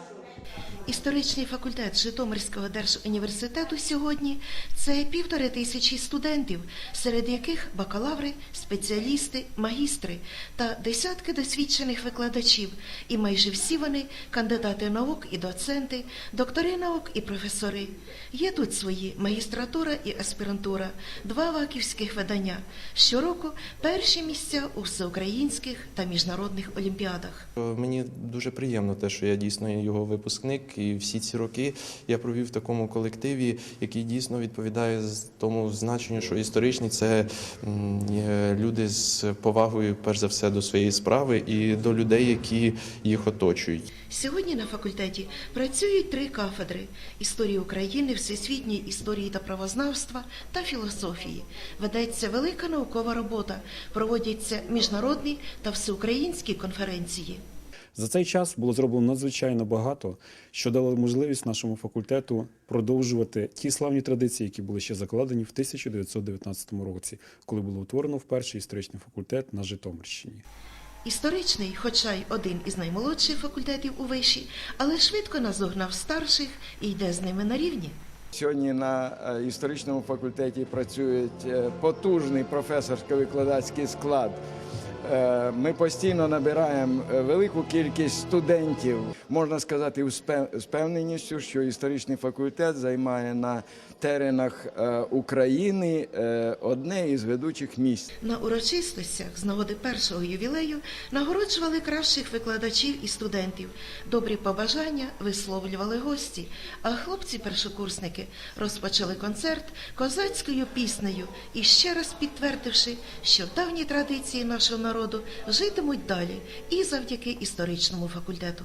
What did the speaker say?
Gracias. Історичний факультет Житомирського держуніверситету сьогодні це півтори тисячі студентів, серед яких бакалаври, спеціалісти, магістри та десятки досвідчених викладачів. І майже всі вони кандидати наук і доценти, доктори наук і професори. Є тут свої магістратура і аспірантура, два ваківських видання. Щороку перші місця у всеукраїнських та міжнародних олімпіадах. Мені дуже приємно те, що я дійсно його випускник, і всі ці роки я провів в такому колективі, який дійсно відповідає тому значенню, що історичні це люди з повагою, перш за все, до своєї справи і до людей, які їх оточують. Сьогодні на факультеті працюють три кафедри: історії України, всесвітньої історії та правознавства та філософії. Ведеться велика наукова робота, проводяться міжнародні та всеукраїнські конференції. За цей час було зроблено надзвичайно багато, що дало можливість нашому факультету продовжувати ті славні традиції, які були ще закладені в 1919 році, коли було утворено вперше історичний факультет на Житомирщині. Історичний, хоча й один із наймолодших факультетів у виші, але швидко наздогнав старших і йде з ними на рівні. Сьогодні на е, історичному факультеті працює е, потужний професорсько-викладацький склад. Е, Ми постійно набираємо е, велику кількість студентів. Можна сказати з певненістю, що історичний факультет займає на теренах е, України одне із ведучих місць. На урочистостях з нагоди першого ювілею нагороджували кращих викладачів і студентів. Добрі побажання висловлювали гості. А хлопці-першокурсники розпочали концерт козацькою піснею і ще раз підтвердивши, що давні традиції нашого народу житимуть далі і завдяки історичному факультету.